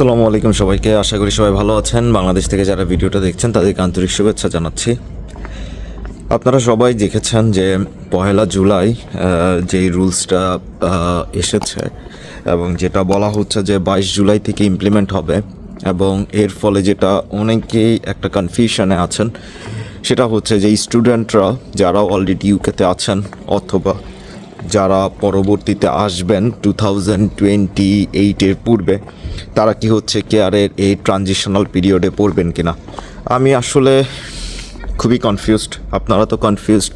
আসসালামু আলাইকুম সবাইকে। আশা করি সবাই ভালো আছেন। বাংলাদেশ থেকে যারা ভিডিওটা দেখছেন, তাদেরকে আন্তরিক শুভেচ্ছা জানাচ্ছি। আপনারা সবাই দেখেছেন যে পহেলা জুলাই যেই রুলসটা এসেছে এবং যেটা বলা হচ্ছে যে বাইশ জুলাই থেকে ইমপ্লিমেন্ট হবে এবং এর ফলে যেটা অনেকেই একটা কনফিউশনে আছেন, সেটা হচ্ছে যে স্টুডেন্টরা যারা অলরেডি ইউকেতে আছেন অথবা যারা পরবর্তীতে আসবেন টু থাউজেন্ড টোয়েন্টি এইটের পূর্বে, তারা কি হচ্ছে কেয়ারের এই ট্রানজিশনাল পিরিয়ডে পড়বেন কিনা? আমি আসলে খুবই কনফিউজড আপনারা তো কনফিউজড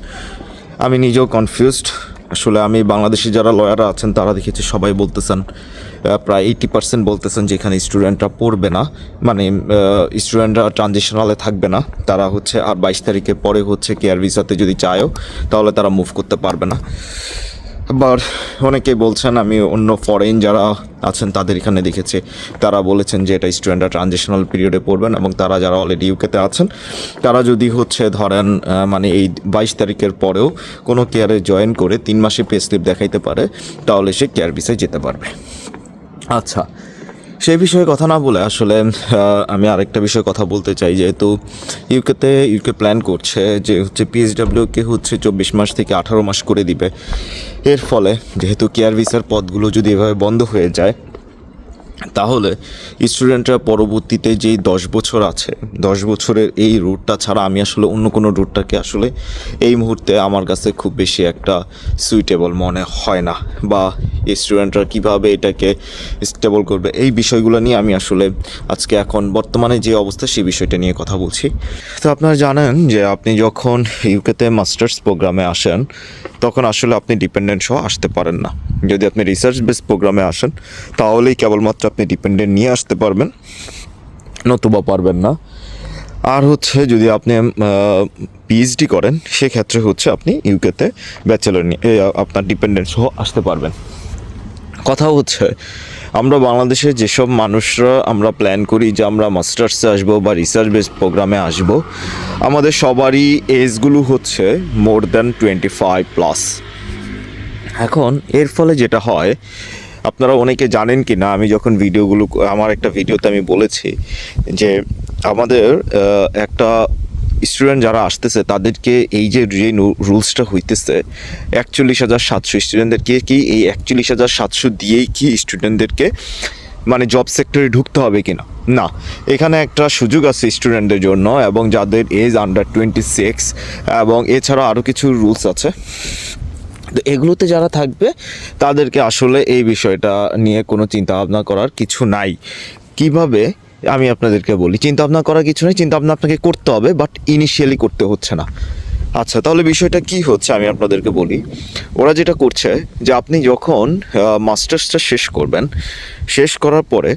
আমি নিজেও কনফিউজড আসলে আমি বাংলাদেশি যারা লয়াররা আছেন, তারা দেখেছি সবাই বলতেছেন প্রায় এইটি পার্সেন্ট বলতেছেন যে এখানে স্টুডেন্টরা পড়বে না। মানে স্টুডেন্টরা ট্রানজিশনালে থাকবে না। তারা হচ্ছে আর বাইশ তারিখের পরে হচ্ছে কেয়ার ভিসাতে যদি চায়ও, তাহলে তারা মুভ করতে পারবে না। আবার অনেকে বলছেন, আমি অন্য ফরেন যারা আছেন তাদের এখানে দেখেছি, তারা বলেছেন যে এটা স্টুডেন্টরা ট্রানজেকশনাল পিরিয়ডে পড়বেন এবং তারা যারা অলরেডি ইউকেতে আছেন, তারা যদি হচ্ছে ধরেন মানে এই বাইশ তারিখের পরেও কোনো কেয়ারে জয়েন করে তিন মাসে পে স্লিপ দেখাইতে পারে, তাহলে সে কেয়ার ভিসায় যেতে পারবে। আচ্ছা সেই বিষয়ে কথা না বলে আসলে আমি আরেকটা বিষয়ে কথা বলতে চাই, যেহেতু ইউকেতে ইউকে প্ল্যান করছে যে হচ্ছে পিএইচডাব্লিউকে হচ্ছে চব্বিশ মাস থেকে আঠারো মাস করে দিবে। এর ফলে যেহেতু কেয়ার ভিসার পদগুলো যদি এভাবে বন্ধ হয়ে যায়, তাহলে স্টুডেন্টরা পরবর্তীতে যেই দশ বছর আছে, দশ বছরের এই রুটটা ছাড়া আমি আসলে অন্য কোনো রুটটাকে আসলে এই মুহূর্তে আমার কাছে খুব বেশি একটা সুইটেবল মনে হয় না বা স্টুডেন্টরা কীভাবে এটাকে স্টেবল করবে? এই বিষয়গুলো নিয়ে আমি আসলে আজকে এখন বর্তমানে যে অবস্থা, সেই বিষয়টা নিয়ে কথা বলছি। তো আপনারা জানেন যে আপনি যখন ইউকেতে মাস্টার্স প্রোগ্রামে আসেন, তখন আসলে আপনি ডিপেন্ডেন্ট সহ আসতে পারেন না। যদি আপনি রিসার্চ বেস প্রোগ্রামে আসেন, তাহলেই কেবলমাত্র আপনি ডিপেন্ডেন্ট নিয়ে আসতে পারবেন, নতুবা পারবেন না। আর হচ্ছে যদি আপনি পিএইচডি করেন, সেক্ষেত্রে হচ্ছে আপনি ইউকেতে ব্যাচেলর নিয়ে আপনার ডিপেন্ডেন্ট সহ আসতে পারবেন। কথা হচ্ছে, আমরা বাংলাদেশে যেসব মানুষরা আমরা প্ল্যান করি যে আমরা মাস্টার্সে আসব বা রিসার্চ বেস প্রোগ্রামে আসব, আমাদের সবারই এজগুলো হচ্ছে more than twenty five plus এখন এর ফলে যেটা হয়, আপনারা অনেকে জানেন কি না আমি যখন ভিডিওগুলো আমার একটা ভিডিওতে আমি বলেছি যে আমাদের একটা স্টুডেন্ট যারা আসতেছে, তাদেরকে এই যে যে রুলসটা হইতেছে, একচল্লিশ হাজার সাতশো স্টুডেন্টদেরকে কি এই একচল্লিশ হাজার সাতশো দিয়েই কি স্টুডেন্টদেরকে মানে জব সেক্টরে ঢুকতে হবে কিনা? না। এখানে একটা সুযোগ আছে স্টুডেন্টদের জন্য এবং যাদের এজ আন্ডার টোয়েন্টি সিক্স এবং এছাড়া আরও কিছু রুলস আছে। তো এগুলোতে যারা থাকবে, তাদেরকে আসলে এই বিষয়টা নিয়ে কোনো চিন্তা ভাবনা করার কিছু নাই। কীভাবে আমি আপনাদেরকে বলি চিন্তা ভাবনা করার কিছু নেই চিন্তা ভাবনা আপনাকে করতে হবে বাট ইনিশিয়ালি করতে হচ্ছে না। আচ্ছা তাহলে বিষয়টা কি হচ্ছে আমি আপনাদেরকে বলি। ওরা যেটা করছে যে আপনি যখন মাস্টার্সটা শেষ করবেন, শেষ করার পরে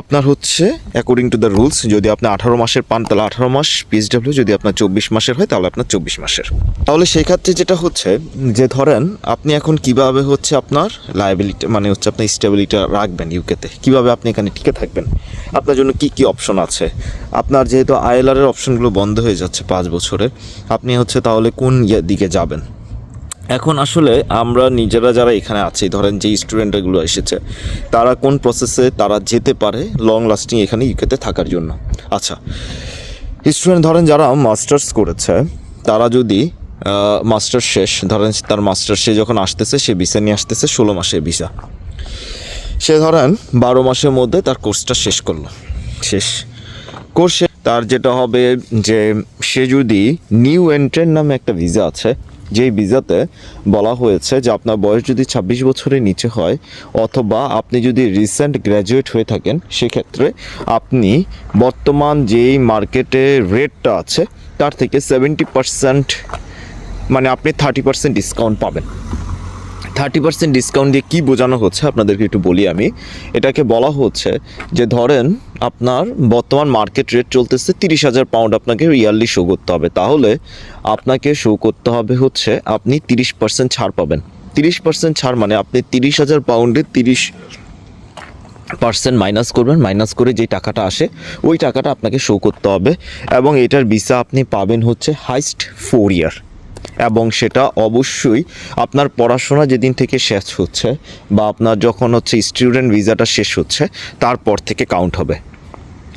আপনার হচ্ছে অ্যাকর্ডিং টু দ্য রুলস যদি আপনি আঠারো মাসের পান, তাহলে আঠারো মাস পিএসডাব্লিউ যদি আপনার চব্বিশ মাসের হয়, তাহলে আপনার চব্বিশ মাসের। তাহলে সেই ক্ষেত্রে যেটা হচ্ছে, যে ধরেন, আপনি এখন কীভাবে হচ্ছে আপনার লায়াবিলিটি মানে হচ্ছে আপনার স্টেবিলিটি রাখবেন ইউকেতে কীভাবে আপনি এখানে টিকে থাকবেন? আপনার জন্য কি কি অপশন আছে? আপনার যেহেতু আইএলআর এর অপশনগুলো বন্ধ হয়ে যাচ্ছে পাঁচ বছরে, আপনি হচ্ছে তাহলে কোন ইয়ে দিকে যাবেন? এখন আসলে আমরা নিজেরা যারা এখানে আছি, ধরেন যে স্টুডেন্টগুলো এসেছে, তারা কোন প্রসেসে তারা যেতে পারে লং লাস্টিং এখানে ইউকেতে থাকার জন্য? আচ্ছা স্টুডেন্ট ধরেন যারা মাস্টার্স করেছে, তারা যদি মাস্টার্স শেষ, ধরেন তার মাস্টার্স সে যখন আসতেছে, সে ভিসা নিয়ে আসতেছে, ষোলো মাসের ভিসা সে ধরেন বারো মাসের মধ্যে তার কোর্সটা শেষ করল। শেষ। কোর্সে তার যেটা হবে যে, সে যদি নিউ এন্ট্রেন নামে একটা ভিসা আছে যেই ভিসাতে বলা হয়েছে যে আপনার বয়স যদি ছাব্বিশ বছরের নিচে হয়, অথবা আপনি যদি রিসেন্ট গ্র্যাজুয়েট হয়ে থাকেন, সেক্ষেত্রে আপনি বর্তমান যেই মার্কেটে রেটটা আছে, তার থেকে সেভেন্টি পার্সেন্ট মানে আপনি থার্টি পার্সেন্ট ডিসকাউন্ট পাবেন। থার্টি পার্সেন্ট ডিসকাউন্ট দিয়ে কী বোঝানো হচ্ছে? আপনাদেরকে একটু বলি আমি। এটাকে বলা হচ্ছে যে, ধরেন আপনার বর্তমান মার্কেট রেট চলতেছে তিরিশ হাজার পাউন্ড আপনাকে ইয়ারলি শো করতে হবে। তাহলে আপনাকে শো করতে হবে হচ্ছে আপনি তিরিশ পার্সেন্ট ছাড় পাবেন। তিরিশ পার্সেন্ট ছাড় মানে আপনি তিরিশ হাজার পাউন্ডে তিরিশ পার্সেন্ট মাইনাস করবেন। মাইনাস করে যেই টাকাটা আসে, ওই টাকাটা আপনাকে শো করতে হবে। এবং এটার ভিসা আপনি পাবেন হচ্ছে হাইস্ট ফোর ইয়ার এবং সেটা অবশ্যই আপনার পড়াশোনা যেদিন থেকে শেষ হচ্ছে বা আপনার যখন হচ্ছে স্টুডেন্ট ভিসাটা শেষ হচ্ছে, তারপর থেকে কাউন্ট হবে।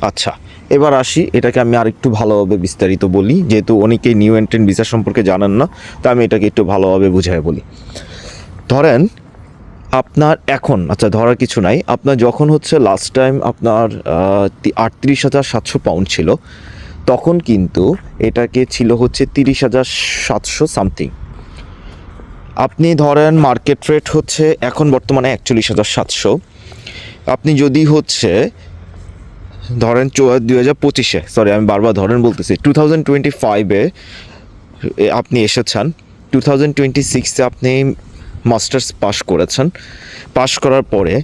আচ্ছা এবার আসি, এটাকে আমি আরেকটু ভালোভাবে বিস্তারিত বলি, যেহেতু অনেকেই নিউ এন্ট্রেন্ট ভিসা সম্পর্কে জানেন না, তা আমি এটাকে একটু ভালোভাবে বুঝাই বলি। ধরেন, আপনার এখন আচ্ছা ধরার কিছু নাই, আপনার যখন হচ্ছে লাস্ট টাইম আপনার আটত্রিশ হাজার সাতশো পাউন্ড ছিল তখন কিন্তু এটাকে ছিল হচ্ছে তিরিশ হাজার সাতশো সামথিং। আপনি ধরেন মার্কেট রেট হচ্ছে এখন বর্তমানে একচল্লিশ হাজার সাতশো। আপনি যদি হচ্ছে ধরেন দুই হাজার পঁচিশে সরি আমি বারবার ধরেন বলতেছি, টু থাউজেন্ড টোয়েন্টি ফাইভে আপনি এসেছেন, টু থাউজেন্ড টোয়েন্টি সিক্সে আপনি মাস্টার্স পাশ করেছেন। পাশ করার পরে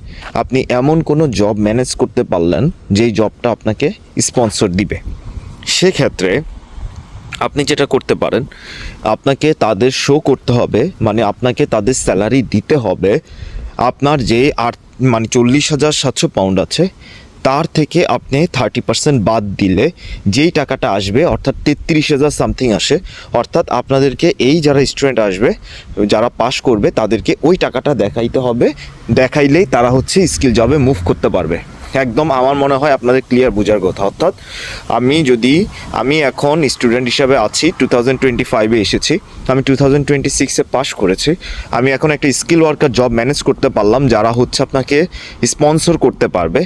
আপনি এমন কোনো জব ম্যানেজ করতে পারলেন, যেই জবটা আপনাকে স্পন্সর দিবে। সেক্ষেত্রে আপনি যেটা করতে পারেন, আপনাকে তাদের শো করতে হবে মানে আপনাকে তাদের স্যালারি দিতে হবে। আপনার যে আট মানে চল্লিশ হাজার সাতশো পাউন্ড আছে, তার থেকে আপনি থার্টি পার্সেন্ট বাদ দিলে যেই টাকাটা আসবে, অর্থাৎ তেত্রিশ হাজার সামথিং আসে, অর্থাৎ আপনাদেরকে এই যারা স্টুডেন্ট আসবে, যারা পাশ করবে, তাদেরকে ওই টাকাটা দেখাইতে হবে। দেখাইলেই তারা হচ্ছে স্কিল জবে মুভ করতে পারবে। একদম আমার মনে হয় আপনাদের ক্লিয়ার বোঝার কথা। অর্থাৎ আমি যদি, আমি এখন স্টুডেন্ট হিসাবে আছি টু থাউজেন্ড টোয়েন্টি ফাইভে এসেছি আমি টু থাউজেন্ড টোয়েন্টি সিক্সে পাস করেছি। আমি এখন একটা স্কিল ওয়ার্কার জব ম্যানেজ করতে পারলাম, যারা হচ্ছে আপনাকে স্পন্সর করতে পারবে।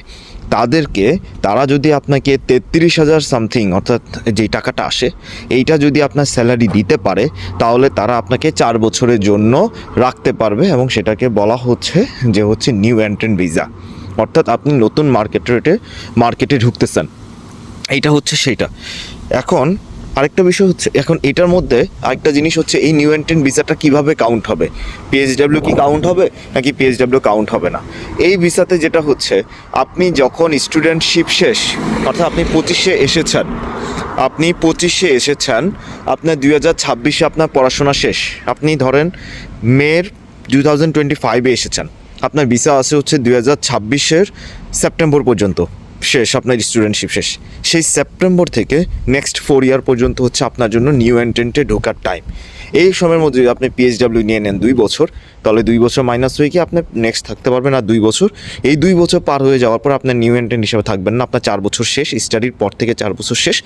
তাদেরকে, তারা যদি আপনাকে তেত্রিশ হাজার সামথিং অর্থাৎ যেই টাকাটা আসে, এইটা যদি আপনার স্যালারি দিতে পারে, তাহলে তারা আপনাকে চার বছরের জন্য রাখতে পারবে এবং সেটাকে বলা হচ্ছে যে হচ্ছে নিউ এন্ট্রেন্ট ভিসা অর্থাৎ আপনি নতুন মার্কেট রেটে মার্কেটে ঢুকতেছেন। এইটা হচ্ছে সেইটা। এখন আরেকটা বিষয় হচ্ছে, এখন এটার মধ্যে আরেকটা জিনিস হচ্ছে এই নিউ এন্ট্রেন্ট ভিসাটা কীভাবে কাউন্ট হবে? পিএইচডাব্লিউ কি কাউন্ট হবে নাকি পিএইচডাব্লিউ কাউন্ট হবে না? এই ভিসাতে যেটা হচ্ছে, আপনি যখন স্টুডেন্টশিপ শেষ, অর্থাৎ আপনি পঁচিশে এসেছেন, আপনি পঁচিশে এসেছেন, আপনার দুই হাজার ছাব্বিশে আপনার পড়াশোনা শেষ। আপনি ধরেন মের টু থাউজেন্ড টোয়েন্টি ফাইভে এসেছেন। আপনার ভিসা আছে হচ্ছে দুই হাজার ছাব্বিশের সেপ্টেম্বর পর্যন্ত। শেষ, আপনার স্টুডেন্টশিপ শেষ। সেই সেপ্টেম্বর থেকে নেক্সট ফোর ইয়ার পর্যন্ত হচ্ছে আপনার জন্য নিউ এন্ট্রেন্টে ঢোকার টাইম এই সময়ের মধ্যে যদি আপনি পিএইচডাব্লিউ নিয়ে নেন দুই বছর তাহলে দুই বছর মাইনাস হয়ে গিয়ে আপনি নেক্সট থাকতে পারবেন আর দুই বছর। এই দুই বছর পার হয়ে যাওয়ার পর আপনার নিউ এন্ট্রেন্ট হিসেবে থাকবেন না। আপনার চার বছর শেষ স্টাডির পর থেকে চার বছর শেষ।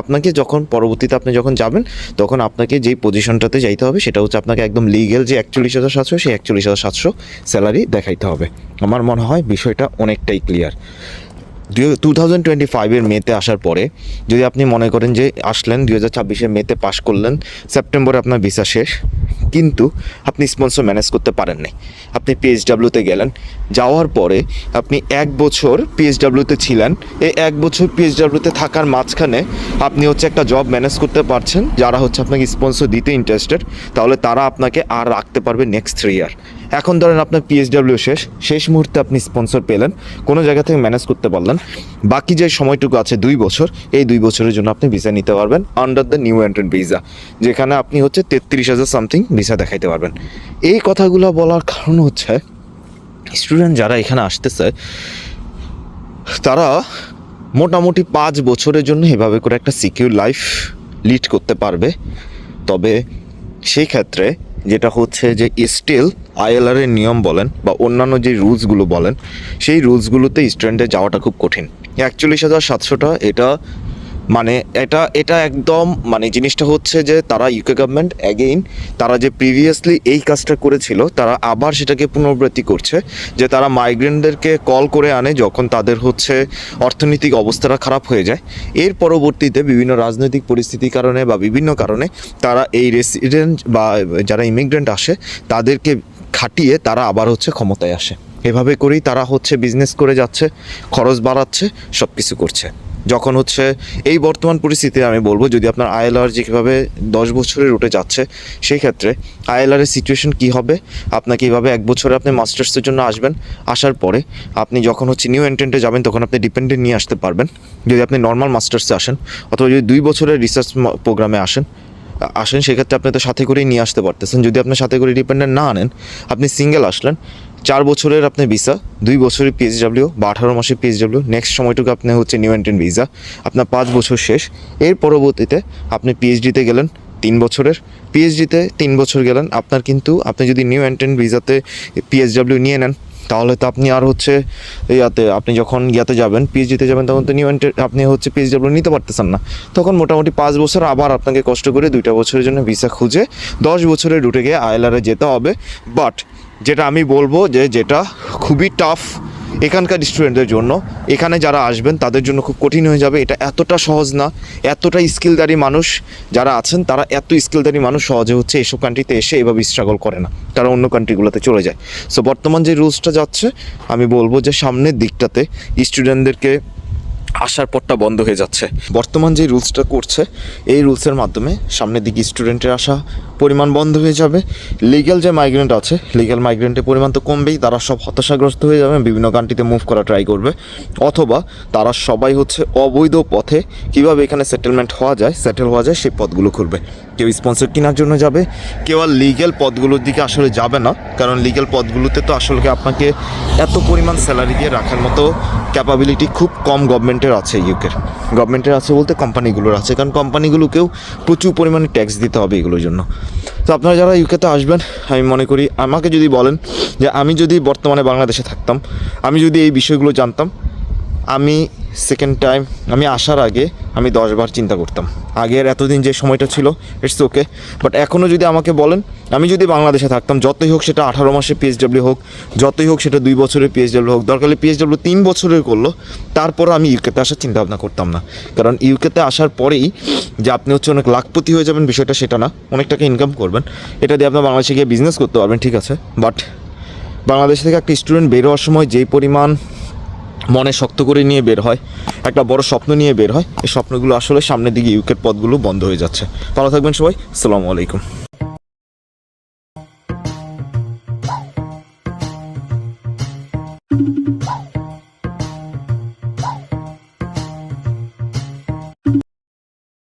আপনাকে যখন পরবর্তীতে আপনি যখন যাবেন, তখন আপনাকে যেই পজিশনটাতে যাইতে হবে, সেটা হচ্ছে আপনাকে একদম লিগেল যে একচল্লিশ হাজার সাতশো, সেই একচল্লিশ হাজার সাতশো স্যালারি দেখাইতে হবে। আমার মনে হয় বিষয়টা অনেকটাই ক্লিয়ার টু থাউজেন্ড টোয়েন্টি ফাইভের মেতে আসার পরে যদি আপনি মনে করেন যে আসলেন, দুই হাজার ছাব্বিশে মেতে পাশ করলেন, সেপ্টেম্বরে আপনার ভিসা শেষ। কিন্তু আপনি স্পন্সর ম্যানেজ করতে পারেন নাই আপনি পিএইচডাব্লিউতে গেলেন। যাওয়ার পরে আপনি এক বছর পিএইচডাব্লিউতে ছিলেন। এই এক বছর পিএইচডাব্লিউতে থাকার মাঝখানে আপনি হচ্ছে একটা জব ম্যানেজ করতে পারছেন, যারা হচ্ছে আপনাকে স্পন্সর দিতে ইন্টারেস্টেড তাহলে তারা আপনাকে আর রাখতে পারবে নেক্সট থ্রি ইয়ার এখন ধরেন আপনার পিএইচডাব্লিউ শেষ শেষ মুহূর্তে আপনি স্পন্সর পেলেন, কোনো জায়গা থেকে ম্যানেজ করতে পারলেন, বাকি যে সময়টুকু আছে দুই বছর, এই দুই বছরের জন্য আপনি ভিসা নিতে পারবেন under the new entrant visa যেখানে আপনি হচ্ছে তেত্রিশ হাজার সামথিং ভিসা দেখাইতে পারবেন। এই কথাগুলো বলার কারণ হচ্ছে স্টুডেন্ট যারা এখানে আসতেছে, তারা মোটামুটি পাঁচ বছরের জন্য এভাবে করে একটা সিকিউর লাইফ লিড করতে পারবে। তবে সেই ক্ষেত্রে যেটা হচ্ছে যে স্টিল আইএলআর এর নিয়ম বলেন বা অন্যান্য যে রুলসগুলো বলেন, সেই রুলসগুলোতে স্টুডেন্টে যাওয়াটা খুব কঠিন। একচল্লিশ হাজার সাতশোটা এটা মানে এটা এটা একদম মানে জিনিসটা হচ্ছে যে তারা ইউকে গভর্নমেন্ট অ্যাগেইন তারা যে প্রিভিয়াসলি এই কাজটা করেছিল, তারা আবার সেটাকে পুনরাবৃত্তি করছে যে তারা মাইগ্রেন্টদেরকে কল করে আনে যখন তাদের হচ্ছে অর্থনৈতিক অবস্থাটা খারাপ হয়ে যায়। এর পরবর্তীতে বিভিন্ন রাজনৈতিক পরিস্থিতির কারণে বা বিভিন্ন কারণে তারা এই রেসিডেন্ট বা যারা ইমিগ্রেন্ট আসে, তাদেরকে খাটিয়ে তারা আবার হচ্ছে ক্ষমতায় আসে। এভাবে করেই তারা হচ্ছে বিজনেস করে যাচ্ছে, খরচ বাড়াচ্ছে সব কিছু করছে। যখন হচ্ছে এই বর্তমান পরিস্থিতিতে আমি বলব, যদি আপনার আইএলআর যেভাবে দশ বছরের রুটে যাচ্ছে, সেই ক্ষেত্রে আইএলআরের সিচুয়েশন কী হবে? আপনাকে এইভাবে এক বছরে আপনি মাস্টার্সের জন্য আসবেন। আসার পরে আপনি যখন হচ্ছে নিউ এন্ট্রেন্টে যাবেন, তখন আপনি ডিপেন্ডেন্ট নিয়ে আসতে পারবেন। যদি আপনি নর্মাল মাস্টার্সে আসেন, অথবা যদি দুই বছরের রিসার্চ প্রোগ্রামে আসেন আসেন, সেক্ষেত্রে আপনি তো সাথে করেই নিয়ে আসতে পারতেছেন। যদি আপনি সাথে করে ডিপেন্ডেন্ট না আনেন আপনি সিঙ্গেল আসলেন, চার বছরের আপনি ভিসা, দুই বছরের পিএইচডাব্লিউ বা আঠারো মাসের পিএইচডাব্লিউ নেক্সট সময়টুকু আপনি হচ্ছে নিউ এন্ট্রেন্ট ভিসা, আপনার পাঁচ বছর শেষ। এর পরবর্তীতে আপনি পিএইচডিতে গেলেন, তিন বছরের। পিএইচডিতে তিন বছর গেলেন, আপনার কিন্তু, আপনি যদি নিউ এন্ট্রেন্ট ভিসাতে পিএইচডাব্লিউ নিয়ে নেন তাহলে তো আপনি আর হচ্ছে ইয়াতে, আপনি যখন ইয়াতে যাবেন পিএইচডিতে যাবেন, তখন তো নিউ এন্ট্রি আপনি হচ্ছে পিএইচডাব্লিউ নিতে পারতেছেন না। তখন মোটামুটি পাঁচ বছর আবার আপনাকে কষ্ট করে দুইটা বছরের জন্য ভিসা খুঁজে দশ বছরের রুটে গিয়ে আইএলআরে যেতে হবে। বাট যেটা আমি বলব যে, যেটা খুবই টাফ এখানকার স্টুডেন্টদের জন্য। এখানে যারা আসবেন, তাদের জন্য খুব কঠিন হয়ে যাবে। এটা এতটা সহজ না। এতটা স্কিলদারি মানুষ যারা আছেন, তারা এত স্কিলদারি মানুষ সহজে হচ্ছে এসব কান্ট্রিতে এসে এভাবে স্ট্রাগল করে না। তারা অন্য কান্ট্রিগুলোতে চলে যায়। সো বর্তমান যে রুলসটা যাচ্ছে, আমি বলব যে সামনের দিকটাতে স্টুডেন্টদেরকে আসার পথটা বন্ধ হয়ে যাচ্ছে। বর্তমান যে রুলসটা করছে, এই রুলসের মাধ্যমে সামনের দিকে স্টুডেন্টের আসা পরিমাণ বন্ধ হয়ে যাবে। লিগ্যাল যে মাইগ্রেন্ট আছে লিগ্যাল মাইগ্রেন্টের পরিমাণ তো কমবেই, তারা সব হতাশাগ্রস্ত হয়ে যাবে, বিভিন্ন কান্ট্রিতে মুভ করা ট্রাই করবে। অথবা তারা সবাই হচ্ছে অবৈধ পথে কীভাবে এখানে সেটেলমেন্ট হওয়া যায় সেটেল হওয়া যায়, সেই পথগুলো খুলবে কেউ স্পন্সর কেনার জন্য যাবে, কেউ আর লিগ্যাল পথগুলোর দিকে আসলে যাবে না, কারণ লিগ্যাল পথগুলোতে তো আসলে আপনাকে এত পরিমাণ স্যালারি দিয়ে রাখার মতো ক্যাপাবিলিটি খুব কম গভর্নমেন্টের আছে ইউকের গভর্নমেন্টের আছে বলতে কোম্পানিগুলোর আছে। কারণ কোম্পানিগুলোকেও প্রচুর পরিমাণে ট্যাক্স দিতে হবে এগুলোর জন্য। তো আপনারা যারা ইউকেতে আসবেন, আমি মনে করি আমাকে যদি বলেন যে আমি যদি বর্তমানে বাংলাদেশে থাকতাম, আমি যদি এই বিষয়গুলো জানতাম আমি সেকেন্ড টাইম আমি আসার আগে আমি দশবার চিন্তা করতাম। আগের এতদিন যে সময়টা ছিল ইটস ওকে বাট এখনও যদি আমাকে বলেন, আমি যদি বাংলাদেশে থাকতাম, যতই হোক সেটা আঠারো মাসে পিএইচডাব্লিউ হোক, যতই হোক সেটা দুই বছরের পিএইচডাব্লিউ হোক, দরকার হলে পিএইচডাব্লিউ তিন বছরের করল, তারপর আমি ইউকেতে আসার চিন্তা ভাবনা করতাম না। কারণ ইউকেতে আসার পরেই যে আপনি হচ্ছে অনেক লাখপতি হয়ে যাবেন, বিষয়টা সেটা না। অনেক টাকা ইনকাম করবেন। এটা দিয়ে আপনার বাংলাদেশে গিয়ে বিজনেস করতে পারবেন, ঠিক আছে? বাট বাংলাদেশ থেকে একটা স্টুডেন্ট বের হওয়ার সময় যেই পরিমাণ মনে শক্ত করে নিয়ে বের হয়, একটা বড় স্বপ্ন নিয়ে বের হয়। এই স্বপ্নগুলো আসলে সামনের দিকে ইউকের পথগুলো বন্ধ হয়ে যাচ্ছে। ভালো থাকবেন সবাই। সালামু আলাইকুম।